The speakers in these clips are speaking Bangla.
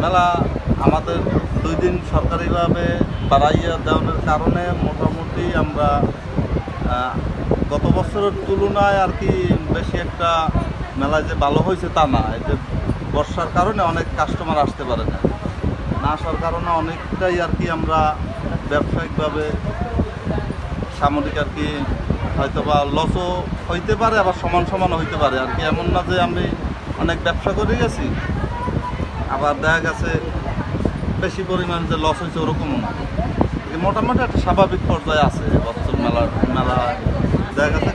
মেলা আমাদের দুই দিন সরকারিভাবে বাড়াইয়া দেওয়ার কারণে মোটামুটি আমরা গত বছরের তুলনায় আর কি বেশি একটা মেলা যে ভালো হয়েছে তা না। যে বর্ষার কারণে অনেক কাস্টমার আসতে পারে না। না আসার কারণে অনেকটাই আর কি আমরা ব্যবসায়িকভাবে সামরিক আর কি হয়তো বা লসও হইতে পারে, আবার সমান সমান হইতে পারে। আর কি এমন না যে আমি অনেক ব্যবসা করে গেছি, আবার দেখা গেছে বেশি পরিমাণ যে লস হয়েছে ওরকমও না। মোটামুটি একটা স্বাভাবিক পর্যায়ে আছে বছর মেলার, মেলা দেখা গেছে।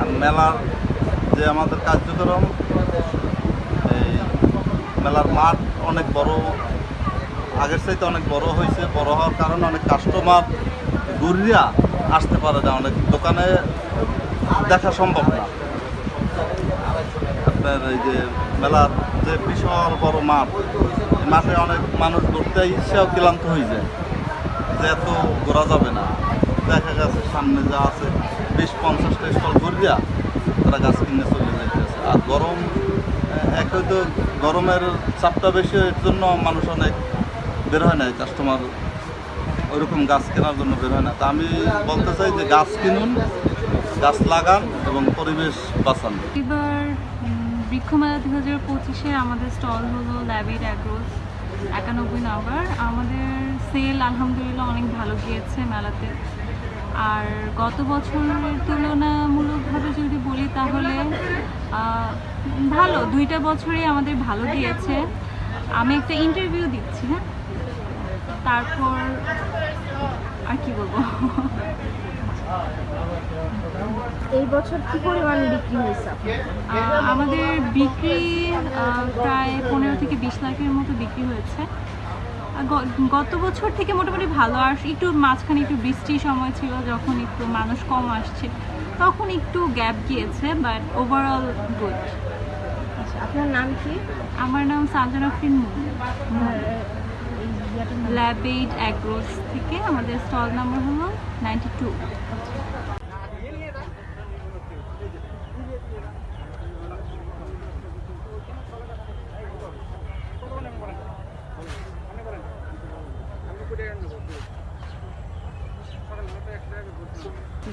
আর মেলার যে আমাদের কার্যক্রম, এই মেলার মাঠ অনেক বড় আগের চাইতে অনেক বড় হয়েছে, বড় হওয়ার কারণে অনেক কাস্টমার ঘুরিয়া আসতে পারে না, অনেক দোকানে দেখা সম্ভব না। আপনার এই যে মেলার যে বিশাল বড় মাঠ মাঠে অনেক মানুষ ঘুরতে ইচ্ছাও ক্লান্ত হয়ে যায়, যে এত ঘোরা যাবে না। দেখা গেছে সামনে যা আছে, বিশ পঞ্চাশটা স্টল ঘুরিয়া তারা গাছ কিনে চলে যাইতেছে। আর গরম এক হয়তো গরমের চাপটা বেশি, এর জন্য মানুষ অনেক বের হয় না কাস্টমার ওইরকম গাছ কেনার জন্য বের হয় না। তা আমি বলতে চাই যে গাছ কিনুন, গাছ লাগান এবং পরিবেশ বাঁচান। এবার বৃক্ষমেলা দু হাজার পঁচিশে আমাদের স্টল হলো ল্যাবিড অ্যাগ্রোস একানব্বই নাম্বার। আমাদের সেল আলহামদুলিল্লাহ অনেক ভালো গিয়েছে মেলাতে। আর গত বছরের তুলনামূলকভাবে যদি বলি তাহলে ভালো, দুইটা বছরই আমাদের ভালো গিয়েছে। আমি একটা ইন্টারভিউ দিচ্ছি হ্যাঁ? তারপর আর কি বলব? এই বছর কি পরিমাণ বিক্রি হয়েছে আমাদের বিক্রি প্রায় পনেরো থেকে বিশ লাখের মতো বিক্রি হয়েছে। গত বছর থেকে মোটামুটি ভালো, আর একটু মাঝখানে একটু বৃষ্টির সময় ছিল, যখন একটু মানুষ কম আসছে, তখন একটু গ্যাপ গিয়েছে বাট ওভারঅল গুড আপনার নাম কি? আমার নাম সালজানা ফিন আর এই ইয়াটার নাম ল্যাবেড অ্যাগ্রোস থেকে আমাদের স্টল নাম্বার হলো নাইনটি টু।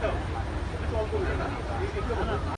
Thank you.